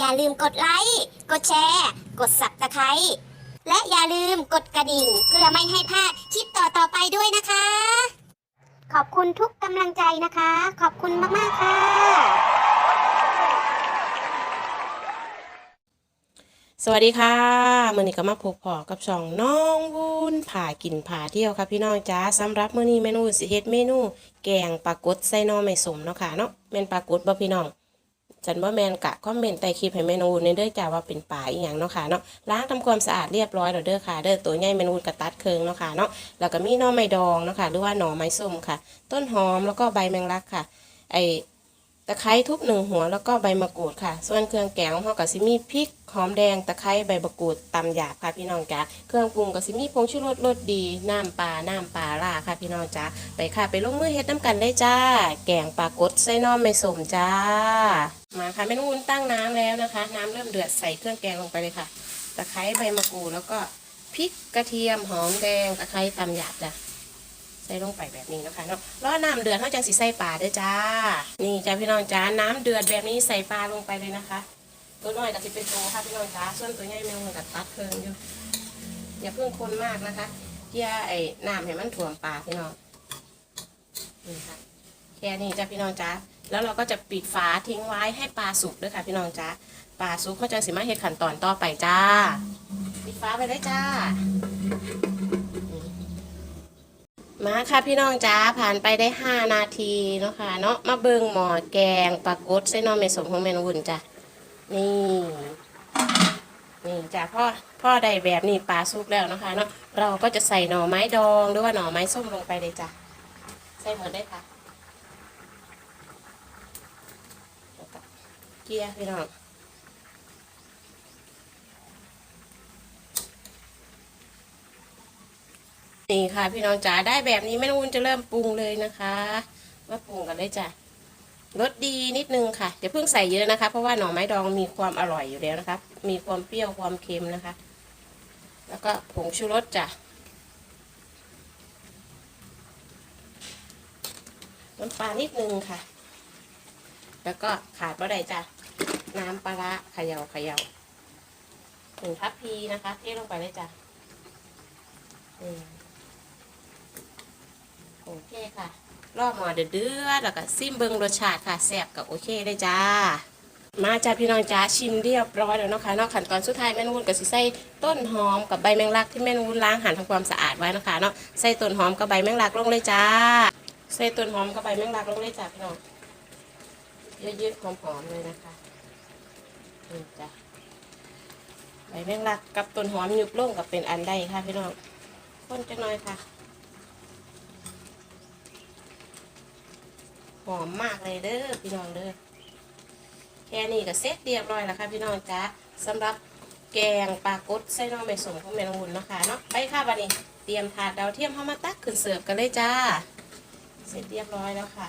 อย่าลืมกดไลค์ กดแชร์ กดสับตะไคร้และอย่าลืมกดกระดิ่ง เพื่อไม่ให้พลาดคลิปต่อๆไปด้วยนะคะ ขอบคุณทุกกำลังใจนะคะ ขอบคุณมากๆค่ะ สวัสดีค่ะมื่อนี้ก็มาพบพอกับช่องน้องวุ้นผ่ากินผ่าเที่ยวค่ะพี่น้องจ้าสำหรับมื้อนี้เมนูสิเฮ็ดเมนู แกงปลากดใส่หน่อไม่สมเนาะค่ะเนาะแม่นปลากดบ่พี่น้อง ฉันบ่แมนกะคอมเมนต์ใต้คลิปให้เมนูนเด้อจ้าว่าเป็นป่าอีหยังเนาะค่ะเนาะล้างทำความสะอาดเรียบร้อยแล้วเด้อค่ะเด้อตัวใหญ่เมนูกระตัดเคืองเนาะค่ะเนาะแล้วก็มีหน่อไม้ดองเนาะค่ะหรือว่าหน่อไม้ส้มค่ะ ต้นหอมแล้วก็ใบแมงลักค่ะ ไอ ตะไคร้ทุบหนึ่งหัวแล้วก็ใบมะกรูดค่ะ ส่วนเครื่องแกงของเขาก็สิมีพริกหอมแดงตะไคร้ใบมะกรูดตำหยาบค่ะพี่น้องจ้าเครื่องปรุงก็สิมีผงชูรสรสดีน้ำปลาน้ำปลาล่าค่ะพี่น้องจ้าไปค่ะไปลงมือเฮ็ดน้ำกันได้จ้า แกงปลากดใส่น้อมไม่สมจ้า มาค่ะเมนูวุ้นตั้งน้ำแล้วนะคะ น้ำเริ่มเดือดใส่เครื่องแกงลงไปเลยค่ะ ตะไคร้ใบมะกรูดแล้วก็พริกกระเทียมหอมแดงตะไคร้ตำหยาบจ้ะ ใส่ลงไปแบบนี้นะคะเนาะแล้วน้ำเดือดเขาจังสีใส่ปลาด้วยจ้า นี่จ้าพี่น้องจ้าน้ำเดือดแบบนี้ใส่ปลาลงไปเลยนะคะ ตัวน้อยก็จะเป็นโตค่ะพี่น้องจ้าส่วนตัวใหญ่แมวมันก็ตัดเพิ่งอยู่อย่าเพิ่งคนมากนะคะเกี่ยไอ้น้ำให้มันถ่วมปลาพี่น้องนี่ค่ะแค่นี้จ้าพี่น้องจ้าแล้วเราก็จะปิดฝาทิ้งไว้ให้ปลาสุกด้วยค่ะ พี่น้องจ้าปลาสุกเขาจะสิมาเฮ็ดขั้นตอนต่อไปจ้า ปิดฝาไปได้จ้า มาค่ะพี่น้องจ้าผ่านไปได้ 5 นาทีเนาะค่ะเนาะมาเบิงหมอแกงปลากดไส้นอเมสมของเมนวุ่นจ้ะนี่ นี่จ้ะพ่อพ่อได้แบบนี้ปลาสุกแล้วนะคะเนาะเราก็จะใส่หน่อไม้ดองหรือว่าหน่อไม้ส้มลงไปเลยจ้ะใส่หมดได้ค่ะเกลียร์พี่น้อง นี่ค่ะ พี่น้องจ๋าได้แบบนี้แม่นุ่นจะเริ่มปรุงเลยนะคะมาปรุงกันเลยจ้ะรสดีนิดนึงค่ะอย่าเพิ่งใส่เยอะนะคะ เพราะว่าหน่อไม้ดองมีความอร่อยอยู่แล้วนะคะ มีความเปรี้ยวความเค็มนะคะ แล้วก็ผงชูรสจ้ะน้ำปลานิดนึงค่ะ แล้วก็ขาดบ่ได้จ้ะน้ำปลาร้าเขย่าเขย่าหนึ่งทัพพีนะคะเทลงไปเลยจ้ะอืม โอเคค่ะรอบหมอเดือดแล้วก็ซิมเบิงรสชาติค่ะแซ่บกับโอเคได้จ้า มาจ้าพี่น้องจ้าชิมเรียบร้อยแล้วเนาะคะนอกขั้นตอนสุดท้ายแม่นวุ้นก็สิใส่ต้นหอมกับใบแมงลักที่แม่นวุ้นล้างหั่นทำความสะอาดไว้นะคะเนาะใส่ต้นหอมกับใบแมงลักลงเลยจ้า ใส่ต้นหอมกับใบแมงลักลงเลยจ้าพี่น้องเยอะๆหอมๆเลยนะคะนี่จ้าใบแมงลักกับต้นหอมยุบลงกับเป็นอันใดค่ะพี่น้องคนจังหน่อยค่ะ อมมากเลยเด้อพี่น้องเด้อแค่นี้ก็เสร็จเรียบร้อยแล้วค่ะพี่น้องจ้าสำหรับแกงปลากดไส้น้องใบสมของแม่นองุ่นเนาะค่ะเนาะไปค่ะบัดนี้เตรียมถาดดาวเทียมเข้ามาตักขึ้นเสิร์ฟกันเลยจ้า เสร็จเรียบร้อยแล้วค่ะ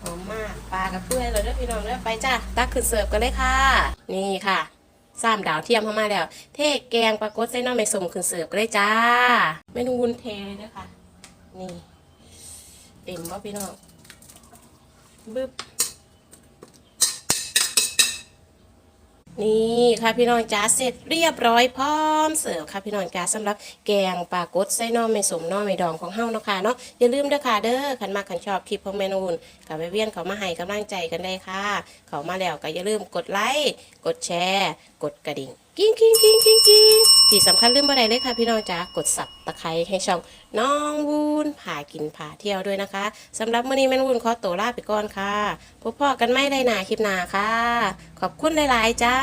หอมมากปลากระเพื่อยเลยเด้อพี่น้องเด้อไปจ้าตักขึ้นเสิร์ฟกันเลยค่ะ นี่ค่ะสามดาวเทียมเข้ามาแล้ว เทแกงปลากดไส้น้องใบสมขึ้นเสิร์ฟกันเลยจ้าเมนูวุ้นเทเลยเด้อค่ะ นี่ เต็มว่าพี่น้องบึ๊บนี่ค่ะพี่น้องจ้าเสร็จเรียบร้อยพร้อมเสิร์ฟค่ะพี่น้องจ้าสำหรับแกงปลากดไส้น่อไม่สมน่อไม่ดองของเฮาเนาะค่ะเนาะอย่าลืมเด้อค่ะเด้อขันมากขันชอบคลิปของเมนูนกับแม่เวียนเขามาให้กำลังใจกันได้ค่ะ เขามาแล้วก็อย่าลืมกดไลค์กดแชร์ กดกระดิ่งกิ้งกิ้งกิ้งกิ้งกิ้ง ที่สำคัญลืมบ่ได้เลยค่ะพี่น้องจ้ากดสับตะไคร้ให้ช่องน้องวุ้นผ่ากินผ่าเที่ยวด้วยนะคะสำหรับมื้อนี้แม่นวูนขอตัวลาไปก่อนค่ะพบพ่อกันไม่ได้นาคลิปหน้าค่ะ ขอบคุณหลาย ๆ จ้า